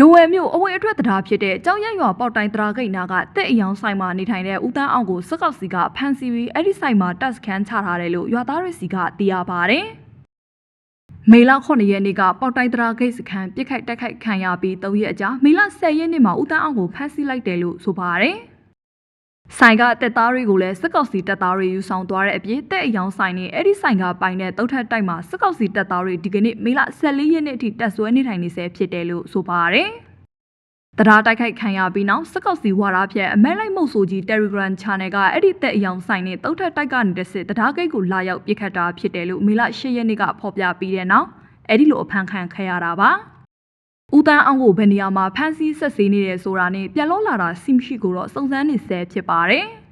ဒိုဝဲမြို့အဝေးအထွက်တရားဖြစ်တဲ့ကြောင်ရက်ရွာပေါက်တိုင်းတရားဂိတ်နာကတက်အယောင်ဆိုင်မှာနေထိုင်တဲ့ဦးတန်းအောင်ကိုစက်ကောက်စီကဖမ်းဆီးပြီးအဲ့ဒီဆိုင်မှာတက်စခန်းချထားတယ်လို့ရွာသားတွေစီကသိရပါတယ်။မေလ9ရက်နေ့ကပေါက်တိုင်းတရားဂိတ်စခန်းပြစ်ခိုက်တက်ခိုက်ခံရပြီး3ရက်အကြာမေလ10ရက်နေ့မှာဦးတန်းအောင်ကိုဖမ်းဆီးလိုက်တယ်လို့ဆိုပါတယ်။ ဆိုင်ကတက်သားတွေကိုလည်းစက်ကောက်စီတက်သားတွေယူဆောင်သွားတဲ့အပြင်တက်အယောင်ဆိုင်နဲ့အဲ့ဒီဆိုင်ကပိုင်တဲ့တုတ်ထက်တိုက်မှာစက်ကောက်စီတက်သားတွေဒီကနေ့မေလ14ရက်နေ့အထိတက်ဆွဲနေထိုင်နေဆဲဖြစ်တယ်လို့ဆိုပါတယ်။တရားတိုက်ခိုက်ခံရပြီးနောက်စက်ကောက်စီဝါရာဖြက်အမဲလိုက်မုတ်ဆိုကြီး Telegram Channel ကအဲ့ဒီတက်အယောင်ဆိုင်နဲ့တုတ်ထက်တိုက်ကနေတစ်စစ်တရားဂိတ်ကိုလာရောက်ပြစ်ခတ်တာဖြစ်တယ်လို့မေလ10ရက်နေ့ကဖော်ပြပြီးတဲ့နောက်အဲ့ဒီလိုအဖမ်းခံခဲ့ရတာပါ။ ဦးတန်းအောင်ကိုဘယ်နေရာမှာဖမ်းဆီးဆက်ဆေးနေတယ်ဆိုတာနဲ့ပြန်လောလာတာစီမရှိကိုတော့စုံစမ်းနေဆဲဖြစ်ပါတယ်။